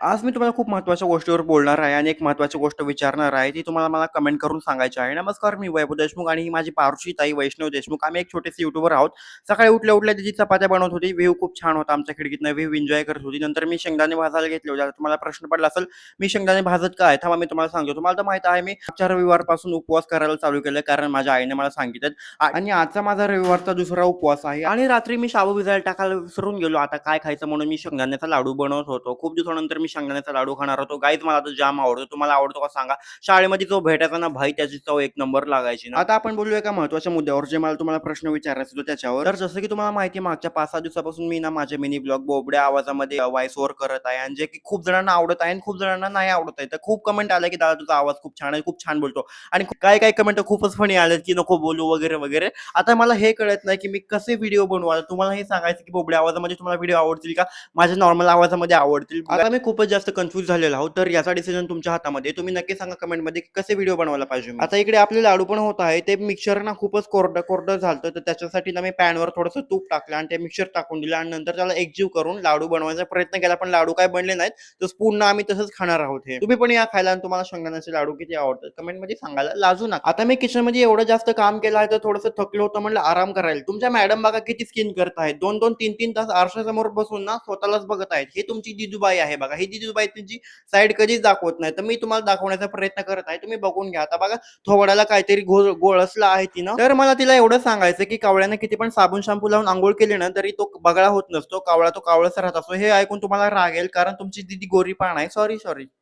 आज मी तुम्हाला खूप महत्त्वाच्या गोष्टीवर बोलणार आहे आणि एक महत्त्वाची गोष्ट विचारणार आहे ती तुम्हाला मला कमेंट करून सांगायची आहे. नमस्कार मी वैभव देशमुख आणि ही माझी पारुशी ताई वैष्णव देशमुख. आम्ही एक छोटेसे युट्यूबर आहोत. सकाळी उठल्या उठल्या तिची चपात्या बनवत होती. व्ह्यू खूप छान होता आमच्या खिडकीतनं. व्ह्यू एन्जॉय करत होती. नंतर मी शेंगदाणे भाजायला घेतले होते. तुम्हाला प्रश्न पडला असेल मी शेंगदाणे भाजत काय थांबा मी तुम्हाला सांगतो. तुम्हाला तर माहीत आहे मी आजच्या रविवारपासून उपवास करायला चालू केलं कारण माझ्या आईने मला सांगितलं. आणि आजचा माझा रविवारचा दुसरा उपवास आहे. आणि रात्री मी शाबू भिजायला टाकायला विसरून गेलो. आता काय खायचं म्हणून मी शेंगदाण्याचा लाडू बनवत होतो. खूप दिवसानंतर मी शेंगदाण्याचा लाडू खाणार होतो. गाईज मला तो जाम आवडतो. तुम्हाला आवडतो का सांगा. शाळेमध्ये जो भेटायचा ना भाई त्याची चव एक नंबर लागायची ना. आता आपण बोलूया एका महत्त्वाच्या मुद्द्यावर. जे मला तुम्हाला प्रश्न विचारायचा होता त्याच्यावर. तर जसं की तुम्हाला माहिती मागच्या पाच सहा दिवसापासून मी ना माझे मिनी ब्लॉग बोबड्या आवाजामध्ये व्हॉइस ओव्हर करत आहे. आणि जे की खूप जणांना आवडत आहे आणि खूप जणांना नाही आवडत आहे. तर खूप कमेंट आल्या की दादा तुझा आवाज खूप छान आहे खूप छान बोलतो. आणि काय काय कमेंट खूपच फणी आले की नको बोलू वगैरे वगैरे. आता मला हे कळत नाही की मी कसे व्हिडिओ बनवा? तुम्हाला हे सांगायचं की बोबड्या आवाजामध्ये तुम्हाला व्हिडिओ आवडतील का? माझ्या नॉर्मल आवाजामध्ये आवडतील. आता मी खूपच जास्त कन्फ्युज झालेला आहोत. तर याचा डिसिजन तुमच्या हातामध्ये. तुम्ही नक्की सांगा कमेंटमध्ये की कसे व्हिडिओ बनवायला पाहिजे आता इकडे आपले लाडू पण होत आहे. ते मिक्सर ना खूपच कोरडं कोरडं झालं तर त्याच्यासाठी ना मी पॅनवर थोडंसं तूप टाकलं आणि ते मिक्सर टाकून दिलं आणि नंतर त्याला एकजीव करून लाडू बनवायचा प्रयत्न केला. पण लाडू काय बनले नाहीत. तर पूर्ण आम्ही तसंच खाणार आहोत हे. तुम्ही पण या खायला आणि तुम्हाला शेंगदाण्याचे लाडू किती आवडतात कमेंटमध्ये सांगायला लाजू नका. आता मी किचनमध्ये एवढं जास्त काम केलं आहे तर थोडंसं थकलो होतं म्हणलं आराम करायला. तुमच्या मॅडम बघा किती स्किन करत आहेत दोन दोन तीन तीन तास आरशासमोर बसून ना स्वतःलाच बघत आहेत ही तुमची जिजूबाई आहे बघा. ही जिजूबाई तुमची साईड कधीच दाखवत नाही. तर मी तुम्हाला दाखवण्याचा प्रयत्न करत आहे. तुम्ही बघून घ्या. आता बघा थोबड्याला काहीतरी घोळ गोळसला आहे तिनं. तर मला तिला एवढं सांगायचं की कावळ्याने किती पण साबण शॅम्पू लावून आंघोळ केली ना तरी तो बगळा होत नसतो. कावळा तो कावळाच राहत असतो. हे ऐकून तुम्हाला रागेल कारण तुमची दिदी गोरीपण आहे. Sorry sorry